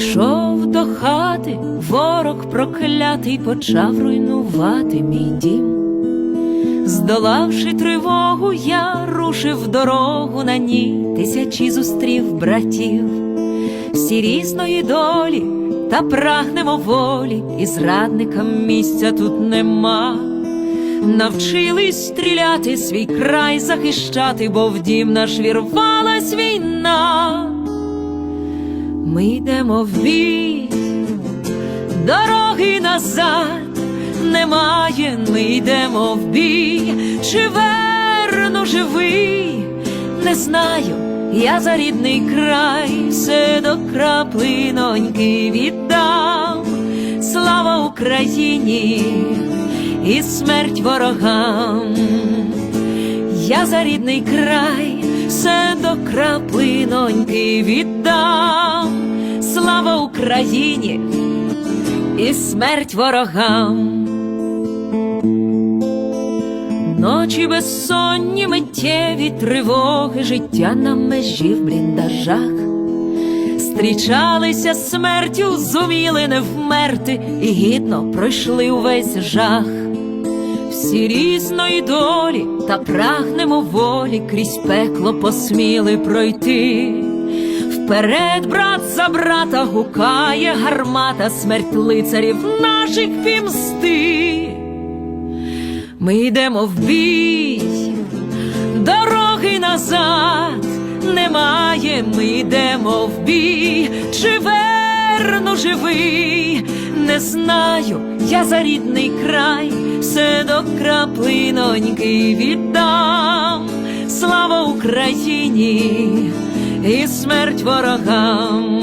Прийшов до хати, ворог проклятий почав руйнувати мій дім. Здолавши тривогу, я рушив дорогу на ній, тисячі зустрів братів, всі різної долі, та прагнемо волі, і зрадникам місця тут нема. Навчились стріляти, свій край захищати, бо в дім наш вірвалась війна. Ми йдемо в бій, дороги назад. Немає, ми йдемо в бій, чи верну живий, не знаю, я за рідний край. Все до краплиноньки віддам, слава Україні і смерть ворогам. Я за рідний край. Все до краплиноньки віддам, слава Україні і смерть ворогам. Ночі безсонні миттєві тривоги, життя на межі в бліндажах. Стрічалися смертю, зуміли не вмерти, і гідно пройшли увесь жах. Всі різної долі та прагнемо волі, крізь пекло посміли пройти. Вперед, брат за брата, гукає гармата, смерть лицарів наших пімсти. Ми йдемо в бій, дороги назад немає, ми йдемо в бій, чи верну живий, не знаю, я за рідний край, все до краплиноньки віддам, слава Україні і смерть ворогам.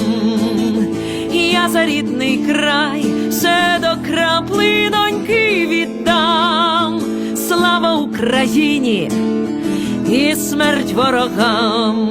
Я за рідний край, все до краплиноньки віддам, слава Україні і смерть ворогам.